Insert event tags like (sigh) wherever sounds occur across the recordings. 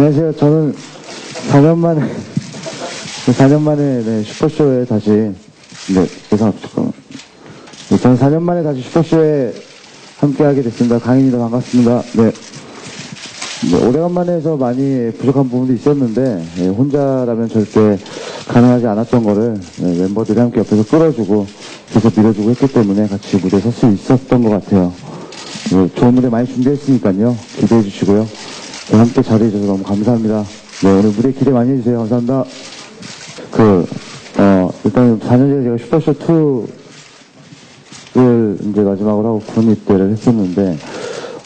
네, 저는 4년 만에, 4년 만에 네, 슈퍼쇼에 다시, 네, 죄송합니다. 잠깐만. 네, 저는 4년 만에 다시 슈퍼쇼에 함께하게 됐습니다. 강인이도 반갑습니다. 네. 네, 오래간만에 해서 많이 부족한 부분도 있었는데, 예, 혼자라면 절대 가능하지 않았던 거를 예, 멤버들이 함께 옆에서 끌어주고, 계속 밀어주고 했기 때문에 같이 무대에 설 수 있었던 것 같아요. 예, 좋은 무대 많이 준비했으니까요. 기대해 주시고요. 네, 함께 자리해주셔서 너무 감사합니다. 네, 오늘 무대 기대 많이 해주세요. 감사합니다. 그, 어, 일단 4년 전에 제가 슈퍼쇼 2를 이제 마지막으로 하고 군 입대를 했었는데,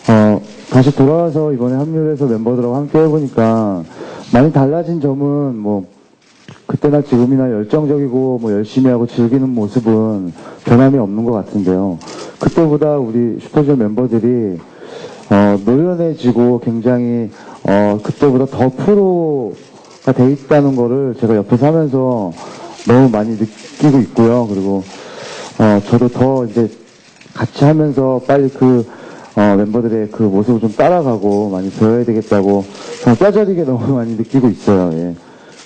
어, 다시 돌아와서 이번에 합류해서 멤버들하고 함께 해보니까 많이 달라진 점은 뭐, 그때나 지금이나 열정적이고 뭐 열심히 하고 즐기는 모습은 변함이 없는 것 같은데요. 그때보다 우리 슈퍼쇼 멤버들이 어, 노련해지고 굉장히 어, 그때보다 더 프로가 돼 있다는 거를 제가 옆에서 하면서 너무 많이 느끼고 있고요. 그리고 어, 저도 더 이제 같이 하면서 빨리 그 어, 멤버들의 그 모습을 좀 따라가고 많이 배워야 되겠다고 정말 뼈저리게 (laughs) 너무 많이 느끼고 있어요. 예.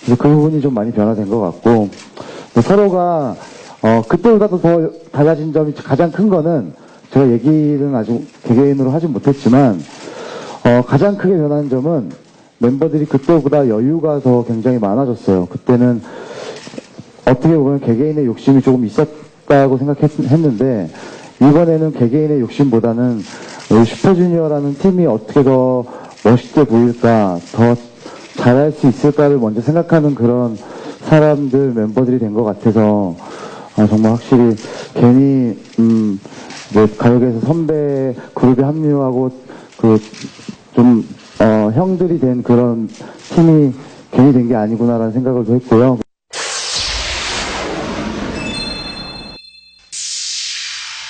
그래서 그 부분이 좀 많이 변화된 것 같고 또 서로가 어, 그때보다도 더 달라진 점이 가장 큰 거는 제가 얘기는 아직 개개인으로 하진 못했지만 어, 가장 크게 변한 점은 멤버들이 그때보다 여유가 더 굉장히 많아졌어요. 그때는 어떻게 보면 개개인의 욕심이 조금 있었다고 생각했는데 이번에는 개개인의 욕심보다는 슈퍼주니어라는 팀이 어떻게 더 멋있게 보일까 더 잘할 수 있을까를 먼저 생각하는 그런 사람들 멤버들이 된 것 같아서 아, 정말 확실히 괜히 음, 뭐 가요계에서 선배 그룹에 합류하고 그좀 어, 형들이 된 그런 팀이 괜히 된 게 아니구나라는 생각을 좀 했고요.